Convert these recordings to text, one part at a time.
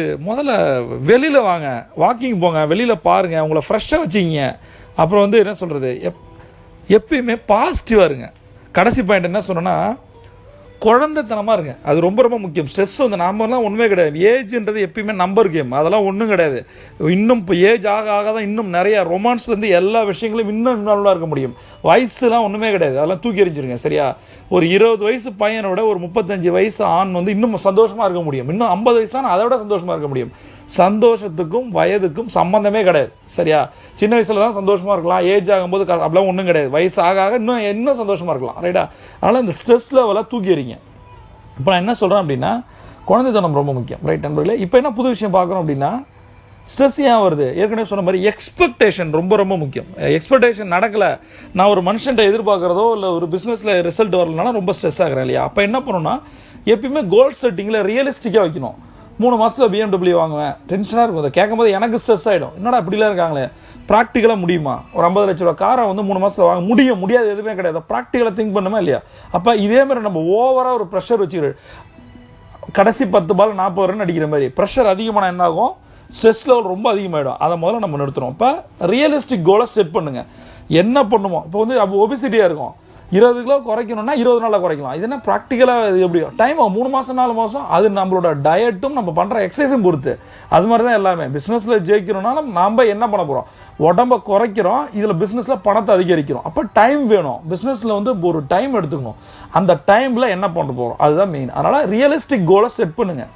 முதல்ல வெளியில் வாங்க வாக்கிங் போங்க வெளியில் பாருங்கள் உங்களை ஃப்ரெஷ்ஷாக வச்சுக்கிங்க. அப்புறம் வந்து என்ன சொல்கிறது எப் எப்பயுமே பாசிட்டிவாக இருங்க. கடைசி பாயிண்ட் என்ன சொன்னேன்னா குழந்தைத்தனமாக இருங்க. அது ரொம்ப ரொம்ப முக்கியம். ஸ்ட்ரெஸ் வந்து நாமெல்லாம் ஒன்றுமே கிடையாது. ஏஜ்ன்றது எப்பயுமே நம்பர் கேம் அதெல்லாம் ஒன்றும் கிடையாது. இன்னும் இப்போ ஏஜ் ஆக ஆக தான் இன்னும் நிறையா ரொமான்ஸ்லேருந்து எல்லா விஷயங்களும் இன்னும் நல்லா இருக்க முடியும். வயசுலாம் ஒன்றுமே கிடையாது. அதெல்லாம் தூக்கி எறிஞ்சிருங்க சரியா? ஒரு இருபது வயசு பையனோட ஒரு முப்பத்தஞ்சு வயசு ஆண் வந்து இன்னும் சந்தோஷமாக இருக்க முடியும். இன்னும் ஐம்பது வயசான அதை விட சந்தோஷமாக இருக்க முடியும். சந்தோஷத்துக்கும் வயதுக்கும் சம்மந்தமே கிடையாது. சரியா? சின்ன வயசில் தான் சந்தோஷமாக இருக்கலாம். ஏஜ் ஆகும்போது க- அப்படிலாம் ஒன்றும் கிடையாது. வயசு ஆக ஆக இன்னும் இன்னும் சந்தோஷமாக இருக்கலாம். ரைட்டா அதனால் இந்த ஸ்ட்ரெஸ் லெவலாக தூக்கி எறிங்க இப்போ நான் என்ன சொல்கிறேன் அப்படின்னா குழந்தைத்தனம் ரொம்ப முக்கியம். ரைட் நண்பர்களே? இப்போ என்ன புது விஷயம் பார்க்குறோம் அப்படின்னா ஸ்ட்ரெஸ் ஏன் வருது? ஏற்கனவே சொன்ன மாதிரி எக்ஸ்பெக்டேஷன் ரொம்ப ரொம்ப முக்கியம். எக்ஸ்பெக்டேஷன் நடக்கலை. நான் ஒரு மனுஷன்ட்ட எதிர்பார்க்குறதோ இல்லை ஒரு பிஸ்னஸில் ரிசல்ட் வரலனால ரொம்ப ஸ்ட்ரெஸ் ஆகிறேன் இல்லையா? அப்போ என்ன பண்ணணும்னா எப்பயுமே கோல் செட்டிங்கில் ரியலிஸ்டிக்காக வைக்கணும். மூணு மாதத்தில் பிஎம்டபிள்யூ வாங்குவேன். டென்ஷனாக இருக்கும். அதை கேட்கும்போது எனக்கு ஸ்ட்ரெஸ் ஆகிடும் என்னடா இப்படிலாம் இருக்காங்களே? ப்ராக்டிக்கலாக முடியுமா? ஒரு ஐம்பது லட்ச ரூபா காரை வந்து மூணு மாதத்தில் வாங்க முடியும். முடியாது எதுவுமே கிடையாது. ப்ராக்டிக்கலாக திங்க் பண்ணுமா இல்லையா? அப்போ இதே மாதிரி நம்ம ஓவராக ஒரு ப்ரெஷர் வச்சுக்கிறோம் கடைசி பத்து பால் நாற்பது ரன் அடிக்கிற மாதிரி ப்ரெஷர் அதிகமான என்ன ஆகும் ஸ்ட்ரெஸ் லெவல் ரொம்ப அதிகமாகிடும் அதை முதல்ல நம்ம நிறுத்துறோம் இப்போ ரியலிஸ்டிக் கோலை செட் பண்ணுங்கள் என்ன பண்ணுமோ? இப்போ வந்து அப்போ ஒபிசிட்டியாக இருக்கும். இருபது கிலோ குறைக்கணும்னா இருபது நாளில் குறைக்கலாம். இது என்ன ப்ராக்டிக்கலாக இது எப்படி? டைம் மூணு மாதம் நாலு மாதம் அது நம்மளோட டயட்டும் நம்ம பண்ணுற எக்ஸசைஸும் பொறுத்து. அது மாதிரி தான் எல்லாமே பிஸ்னஸில் ஜெயிக்கணும்னாலும் நம்ம என்ன பண்ண போகிறோம் உடம்ப குறைக்கிறோம் இதில் பிஸ்னஸில் பணத்தை அதிகரிக்கிறோம். அப்போ டைம் வேணும். பிஸ்னஸில் வந்து ஒரு டைம் எடுத்துக்கணும். அந்த டைமில் என்ன பண்ண போகிறோம் அதுதான் மெயின் அதனால் ரியலிஸ்டிக் கோலை செட் பண்ணுங்கள்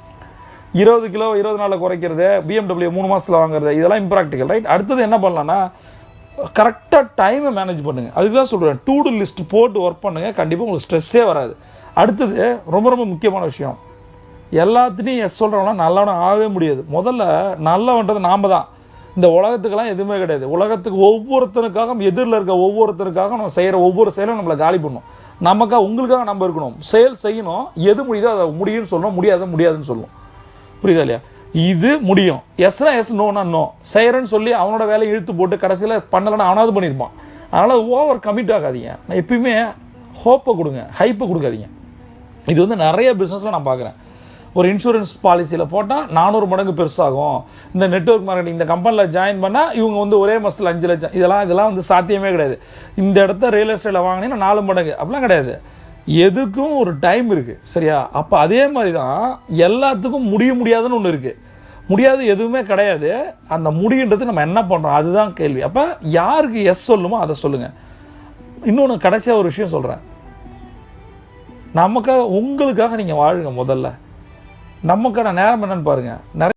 இருபது கிலோ இருபது நாளில் குறைக்கிறது பிஎம்டபிள்யூ மூணு மாதத்தில் வாங்குறது இதெல்லாம் இம்ப்ராக்டிக்கல் ரைட் அடுத்தது என்ன பண்ணலான்னா கரெக்டாக டைமை மேனேஜ் பண்ணுங்கள் அதுக்கு தான் சொல்கிறேன் டூ டு லிஸ்ட் போட்டு ஒர்க் பண்ணுங்கள் கண்டிப்பாக உங்களுக்கு ஸ்ட்ரெஸ்ஸே வராது. அடுத்தது ரொம்ப ரொம்ப முக்கியமான விஷயம். எல்லாத்துலேயும் எஸ் சொல்கிறவனா நல்லவன் ஆகவே முடியாது. முதல்ல நல்லவன்றது நாம் தான். இந்த உலகத்துக்கெல்லாம் எதுவுமே கிடையாது. உலகத்துக்கு ஒவ்வொருத்தனுக்காக எதிரில் இருக்க ஒவ்வொருத்தனுக்காக நம்ம செய்கிற ஒவ்வொரு செயலும் நம்மளை காலி பண்ணும். நமக்காக உங்களுக்காக நம்ம இருக்கணும். செயல் செய்யணும். எது முடியுதோ அதை முடியும்னு சொல்லணும் முடியாத முடியாதுன்னு சொல்லணும் புரியுதா இல்லையா? இது முடியும். எஸ்னா எஸ் நோனா நோ செய்கிறேன்னு சொல்லி அவனோட வேலையை இழுத்து போட்டு கடைசியில் பண்ணலைன்னா அவனாவது பண்ணியிருப்பான் அதனால் ஓவர் கமிட் ஆகாதீங்க. நான் எப்பயுமே ஹோப்பை கொடுங்க ஹைப்பை கொடுக்காதீங்க. இது வந்து நிறைய பிஸ்னஸில் நான் பார்க்குறேன். ஒரு இன்சூரன்ஸ் பாலிசியில் போட்டால் நானூறு மடங்கு பெருசாகும். இந்த நெட்வொர்க் மார்க்கெட்டிங் இந்த கம்பெனியில் ஜாயின் பண்ணால் இவங்க வந்து ஒரே மாதத்தில் அஞ்சு லட்சம். இதெல்லாம் இதெல்லாம் வந்து சாத்தியமே கிடையாது. இந்த இடத்த ரியல் எஸ்டேட்டில் வாங்கினீங்கன்னா நாலு மடங்கு. அப்படிலாம் கிடையாது. எதுக்கும் ஒரு டைம் இருக்குது சரியா? அப்போ அதே மாதிரி தான் எல்லாத்துக்கும் முடிய முடியாதுன்னு ஒன்று இருக்குது முடியாது எதுவுமே கிடையாது. அந்த முடியுன்றது நம்ம என்ன பண்ணுறோம் அதுதான் கேள்வி. அப்போ யாருக்கு எஸ் சொல்லுமோ அதை சொல்லுங்கள் இன்னொன்று கடைசியாக ஒரு விஷயம் சொல்கிறேன் நமக்காக உங்களுக்காக நீங்கள் வாழுங்க முதல்ல. நமக்கான நேரம் என்னன்னு பாருங்கள் நிறைய